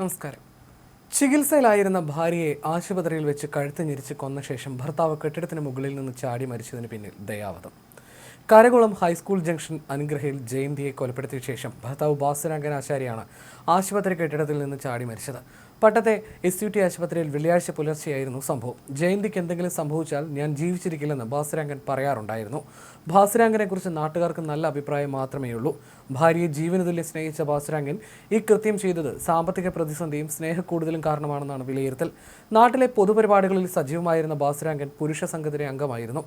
നമസ്കാരം. ചികിത്സയിലായിരുന്ന ഭാര്യയെ ആശുപത്രിയിൽ വെച്ച് കഴുത്ത് ഞെരിച്ച് കൊന്ന ശേഷം ഭർത്താവ് കെട്ടിടത്തിന് മുകളിൽ നിന്ന് ചാടി മരിച്ചതിന് പിന്നിൽ ദയാവധം. കരകുളം ഹൈസ്കൂൾ ജംഗ്ഷൻ അനുഗ്രഹയിൽ ജയന്തിയെ കൊലപ്പെടുത്തിയ ശേഷം ഭർത്താവ് ഭാസ്കരാങ്കനാശാരിയാണ് ആശുപത്രി കെട്ടിടത്തിൽ നിന്ന് ചാടി മരിച്ചത്. പട്ടത്തെ എസ് യു ടി ആശുപത്രിയിൽ വെള്ളിയാഴ്ച പുലർച്ചെയായിരുന്നു സംഭവം. ജയന്തിക്ക് എന്തെങ്കിലും സംഭവിച്ചാൽ ഞാൻ ജീവിച്ചിരിക്കില്ലെന്ന് ഭാസ്രാങ്കൻ പറയാറുണ്ടായിരുന്നു. ഭാസ്രാങ്കനെ കുറിച്ച് നാട്ടുകാർക്ക് നല്ല അഭിപ്രായം മാത്രമേ ഉള്ളൂ. ഭാര്യയെ ജീവന തുല്യം സ്നേഹിച്ച ഭാസ്രാങ്കൻ ഈ കൃത്യം ചെയ്തത് സാമ്പത്തിക പ്രതിസന്ധിയും സ്നേഹക്കൂടുതലും കാരണമാണെന്നാണ് വിലയിരുത്തൽ. നാട്ടിലെ പൊതുപരിപാടികളിൽ സജീവമായിരുന്ന ഭാസ്രാങ്കൻ പുരുഷ സംഘത്തിലെ അംഗമായിരുന്നു.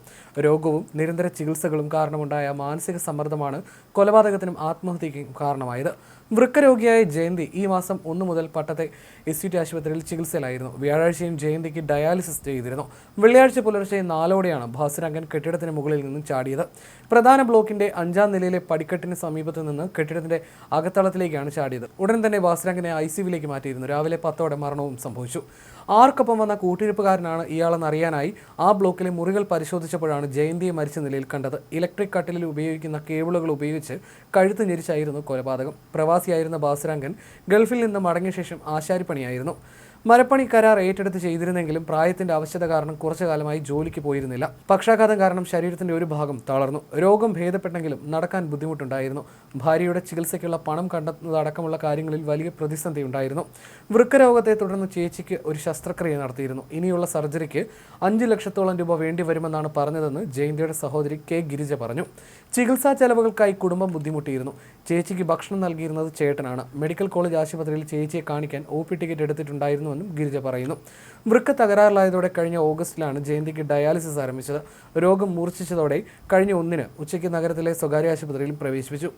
രോഗവും നിരന്തര ചികിത്സകളും കാരണമുണ്ടായ മാനസിക സമ്മർദ്ദമാണ് കൊലപാതകത്തിനും ആത്മഹത്യയ്ക്കും കാരണമായത്. വൃക്കരോഗിയായ ജയന്തി ഈ മാസം ഒന്നു മുതൽ പട്ടത്തെ എസ് യു ആശുപത്രിയിൽ ചികിത്സയിലായിരുന്നു. വ്യാഴാഴ്ചയും ജയന്തിക്ക് ഡയാലിസിസ് ചെയ്തിരുന്നു. വെള്ളിയാഴ്ച പുലർച്ചെ നാലോടെയാണ് ഭാസ്കരാങ്കൻ കെട്ടിടത്തിന് മുകളിൽ നിന്നും ചാടിയത്. പ്രധാന ബ്ലോക്കിന്റെ അഞ്ചാം നിലയിലെ പടിക്കെട്ടിന് സമീപത്ത് നിന്ന് കെട്ടിടത്തിന്റെ അകത്തളത്തിലേക്കാണ് ചാടിയത്. ഉടൻ തന്നെ ഭാസ്കരാങ്കനെ ഐ മാറ്റിയിരുന്നു. രാവിലെ പത്തോടെ മരണവും സംഭവിച്ചു. ആർക്കൊപ്പം വന്ന കൂട്ടിരിപ്പുകാരനാണ് ഇയാളെന്ന് അറിയാനായി ആ ബ്ലോക്കിലെ മുറികൾ പരിശോധിച്ചപ്പോഴാണ് ജയന്തിയെ മരിച്ച നിലയിൽ കണ്ടത്. ഇലക്ട്രിക് കട്ടിലിൽ ഉപയോഗിക്കുന്ന കേബിളുകൾ ഉപയോഗിച്ച് കഴുത്ത് ഞെരിച്ചായിരുന്നു കൊലപാതകം. പ്രവാസിയായിരുന്ന ബാസുരാങ്കൻ ഗൾഫിൽ നിന്ന് മടങ്ങിയ ശേഷം ആശാരിപ്പണിയായിരുന്നു. മരപ്പണി കരാർ ഏറ്റെടുത്ത് ചെയ്തിരുന്നെങ്കിലും പ്രായത്തിന്റെ ആവശ്യത കാരണം കുറച്ചു കാലമായി ജോലിക്ക് പോയിരുന്നില്ല. പക്ഷാഘാതം കാരണം ശരീരത്തിന്റെ ഒരു ഭാഗം തളർന്നു. രോഗം ഭേദപ്പെട്ടെങ്കിലും നടക്കാൻ ബുദ്ധിമുട്ടുണ്ടായിരുന്നു. ഭാര്യയുടെ ചികിത്സയ്ക്കുള്ള പണം കണ്ടെത്തുന്നതടക്കമുള്ള കാര്യങ്ങളിൽ വലിയ പ്രതിസന്ധി ഉണ്ടായിരുന്നു വൃക്കരോഗത്തെ തുടർന്ന് ചേച്ചിക്ക് ഒരു ശസ്ത്രക്രിയ നടത്തിയിരുന്നു. ഇനിയുള്ള സർജറിക്ക് അഞ്ച് ലക്ഷത്തോളം രൂപ വേണ്ടി വരുമെന്നാണ് പറഞ്ഞതെന്ന് ജയന്തിയുടെ സഹോദരി കെ ഗിരിജ പറഞ്ഞു. ചികിത്സാ ചെലവുകൾക്കായി കുടുംബം ബുദ്ധിമുട്ടിയിരുന്നു. ചേച്ചിക്ക് ഭക്ഷണം നൽകിയിരുന്നത് ചേട്ടനാണ്. മെഡിക്കൽ കോളേജ് ആശുപത്രിയിൽ ചേച്ചിയെ കാണിക്കാൻ ഒ ടിക്കറ്റ് എടുത്തിട്ടുണ്ടായിരുന്നുവെന്നും ഗിരിജ പറയുന്നു. വൃക്ക തകരാറിലായതോടെ കഴിഞ്ഞ ഓഗസ്റ്റിലാണ് ജയന്തിക്ക് ഡയാലിസിസ് ആരംഭിച്ചത്. രോഗം മൂർച്ഛിച്ചതോടെ കഴിഞ്ഞ ഒന്നിന് ഉച്ചയ്ക്ക് നഗരത്തിലെ സ്വകാര്യ ആശുപത്രിയിൽ പ്രവേശിപ്പിച്ചു.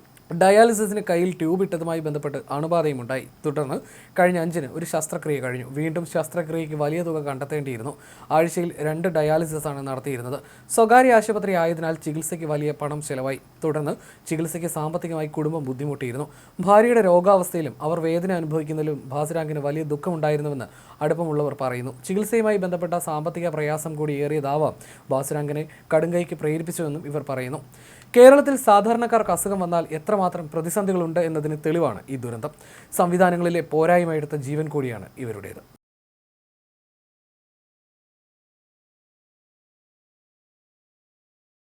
ഡയാലിസിസിന് കയ്യിൽ ട്യൂബ് ഇട്ടതുമായി ബന്ധപ്പെട്ട് അണുബാധയും ഉണ്ടായി തുടർന്ന് കഴിഞ്ഞ അഞ്ചിന് ഒരു ശസ്ത്രക്രിയ കഴിഞ്ഞു. വീണ്ടും ശസ്ത്രക്രിയയ്ക്ക് വലിയ തുക കണ്ടെത്തേണ്ടിയിരുന്നു. ആഴ്ചയിൽ രണ്ട് ഡയാലിസിസ് ആണ് നടത്തിയിരുന്നത്. സ്വകാര്യ ആശുപത്രി ആയതിനാൽ ചികിത്സയ്ക്ക് വലിയ പണം ചെലവായി. തുടർന്ന് ചികിത്സയ്ക്ക് സാമ്പത്തികമായി കുടുംബം ബുദ്ധിമുട്ടിയിരുന്നു. ഭാര്യയുടെ രോഗാവസ്ഥയിലും അവർ വേദന അനുഭവിക്കുന്നതിലും ഭാസുരാങ്കിന് വലിയ ദുഃഖമുണ്ടായിരുന്നുവെന്ന് അടുപ്പമുള്ളവർ പറയുന്നു. ചികിത്സയുമായി ബന്ധപ്പെട്ട സാമ്പത്തിക പ്രയാസം കൂടി ഏറിയതാവാം. ബാസുരാങ്കനെ കടുങ്കൈക്ക് പ്രേരിപ്പിച്ചുവെന്നും ഇവർ പറയുന്നു. കേരളത്തിൽ സാധാരണക്കാർക്ക് അസുഖം വന്നാൽ എത്രമാത്രം പ്രതിസന്ധികളുണ്ട് എന്നതിന് തെളിവാണ് ഈ ദുരന്തം. സംവിധാനങ്ങളിലെ പോരായ്മ എടുത്ത ജീവൻ കൂടിയാണ് ഇവരുടേത്.